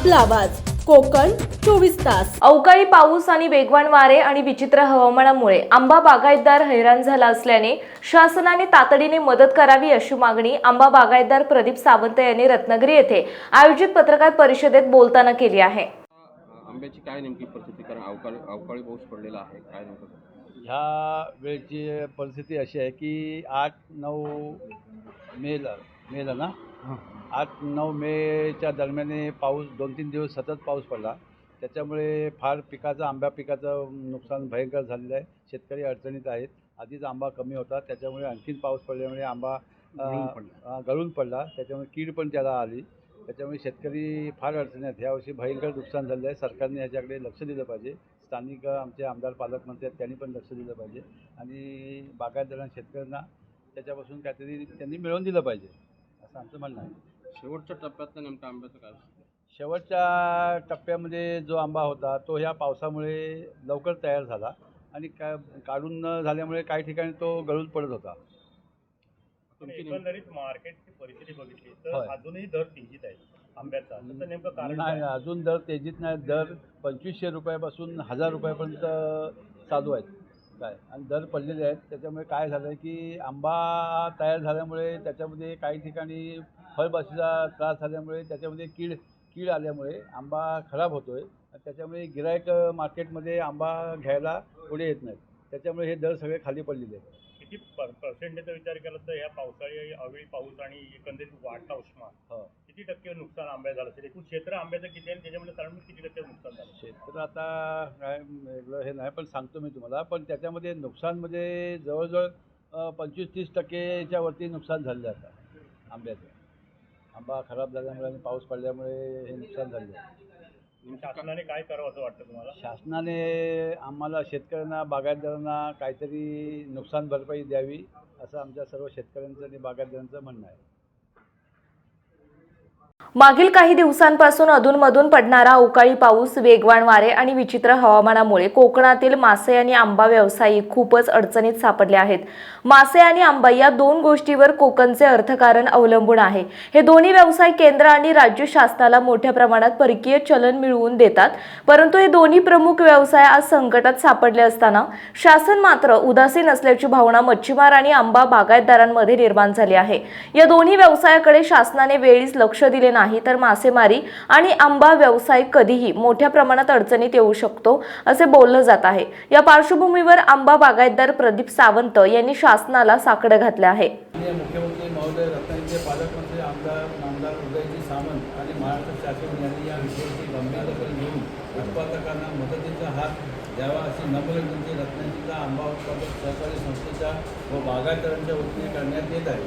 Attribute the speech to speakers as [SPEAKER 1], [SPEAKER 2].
[SPEAKER 1] आपला आवाज. कोकण चोवीस तास.
[SPEAKER 2] अवकाळी पाऊस आणि वेगवान वारे आणि विचित्र हवामानामुळे आंबा बागायतदार हैराण झाला असल्याने शासनाने तातडीने मदत करावी अशी मागणी आंबा बागायतदार प्रदीप सावंत यांनी रत्नागिरी येथे आयोजित पत्रकार परिषदेत बोलताना केली आहे.
[SPEAKER 3] आंब्याची काय नेमकी परिस्थिती? कारण अवकाळी अवकाळी पाऊस पडलेला आहे. काय नेमकं?
[SPEAKER 4] ह्या वेळची परिस्थिती अशी आहे की आठ नऊ मेला मेला ना? आठ नऊ मेच्या दरम्याने पाऊस दोन तीन दिवस सतत पाऊस पडला. त्याच्यामुळे फार पिकाचं आंब्या पिकाचं नुकसान भयंकर झालेलं आहे. शेतकरी अडचणीत आहेत. आधीच आंबा कमी होता. त्याच्यामुळे आणखीन पाऊस पडल्यामुळे आंबा
[SPEAKER 3] गळून
[SPEAKER 4] पडला. त्याच्यामुळे कीड पण त्याला आली. त्याच्यामुळे शेतकरी फार अडचणी आहेत. यावर्षी भयंकर नुकसान झालं आहे. सरकारने याच्याकडे लक्ष दिलं पाहिजे. स्थानिक आमचे आमदार पालकमंत्री आहेत त्यांनी पण लक्ष दिलं पाहिजे. आणि बागायतदारांना शेतकऱ्यांना त्याच्यापासून काहीतरी त्यांनी मिळवून दिलं पाहिजे. असं आमचं म्हणणं आहे.
[SPEAKER 3] शेवटच्या टप्प्यात नेमकं आंब्याचं काय
[SPEAKER 4] शेवटच्या टप्प्यामध्ये जो आंबा होता तो ह्या पावसामुळे लवकर तयार झाला आणि का काढून न झाल्यामुळे काही ठिकाणी तो गळून पडत होता.
[SPEAKER 5] पण
[SPEAKER 3] तुमची नेम-
[SPEAKER 5] एकंदरीत मार्केटची परिस्थिती बघितली
[SPEAKER 4] होय.
[SPEAKER 5] तर अजूनही दर तेजीत आहे आंब्याचा. त्याचं नेमकं कारण
[SPEAKER 4] नाही
[SPEAKER 5] काय?
[SPEAKER 4] अजून दर तेजीत नाही. दर पंचवीसशे रुपयापासून हजार रुपयापर्यंत चालू आहेत. काय? आणि दर पडलेले आहेत त्याच्यामुळे काय झालं आहे की आंबा तयार झाल्यामुळे त्याच्यामध्ये काही ठिकाणी फळबाशीचा त्रास झाल्यामुळे त्याच्यामध्ये कीड कीड आल्यामुळे आंबा खराब होतो आहे त्याच्यामुळे गिरायक मार्केटमध्ये आंबा घ्यायला पुढे येत नाहीत. त्याच्यामुळे हे दर सगळे खाली पडलेले आहेत.
[SPEAKER 5] किती पर्सेंटेजचा विचार केला तर ह्या पावसाळी अवेळी पाऊस आणि एकंदरीत वाढता उष्मा
[SPEAKER 4] हो.
[SPEAKER 5] किती टक्के नुकसान आंब्या झालं? असेल एकूण क्षेत्र आंब्याचं किती आहे आणि त्याच्यामध्ये साधारण किती टक्के नुकसान झालं?
[SPEAKER 4] क्षेत्र आता काय वेगळं हे नाही पण सांगतो मी तुम्हाला. पण त्याच्यामध्ये नुकसानमध्ये जवळजवळ अं, पंचवीस तीस टक्केच्या वरती नुकसान झालेलं आहे आता आंब्याचं. आंबा खराब झाल्यामुळे आणि पाऊस पडल्यामुळे हे नुकसान झालेलं आहे.
[SPEAKER 5] शासनाने काय करावं असं वाटतं तुम्हाला?
[SPEAKER 4] शासनाने आम्हाला शेतकऱ्यांना बागायतदारांना काहीतरी नुकसान भरपाई द्यावी असं आमच्या सर्व शेतकऱ्यांचं आणि बागायतदारांचं म्हणणं आहे.
[SPEAKER 2] मागील काही दिवसांपासून अधूनमधून पडणारा अवकाळी पाऊस वेगवान वारे आणि विचित्र हवामानामुळे कोकणातील मासे आणि आंबा व्यावसायिक खूपच अडचणीत सापडले आहेत. मासे आणि आंबा या दोन गोष्टीवर कोकणचे अर्थकारण अवलंबून आहे. हे दोन्ही व्यवसाय केंद्र आणि राज्य शासनाला मोठ्या प्रमाणात परकीय चलन मिळवून देतात परंतु हे दोन्ही प्रमुख व्यवसाय आज संकटात सापडले असताना शासन मात्र उदासीन असल्याची भावना मच्छीमार आणि आंबा बागायतदारांमध्ये निर्माण झाली आहे. या दोन्ही व्यवसायाकडे शासनाने वेळीच लक्ष दिले नाही तर मासेमारी आणि आंबा व्यवसाय कधीही मोठ्या प्रमाणात अडचणीत येऊ शकतो असे बोललं जात आहे. या पार्श्वभूमीवर आंबा बागायतदार प्रदीप सावंत यांनी शासनाला साकडं घातलं आहे.
[SPEAKER 4] मुख्यमंत्री महोदय रत्नागिरीचे पालकमंत्री आमदार नामदार उदयजी सामंत आणि महाराष्ट्र शासन यांनी या विषयाची गंभीरता घेऊन उत्पादकांना मदतीचा हात द्यावा अशी नम्र विनंती रत्नागिरीचा आंबा उत्पादक सहकारी संस्थेच्या व बागायतदारांच्या वतीने करण्यात येत आहे.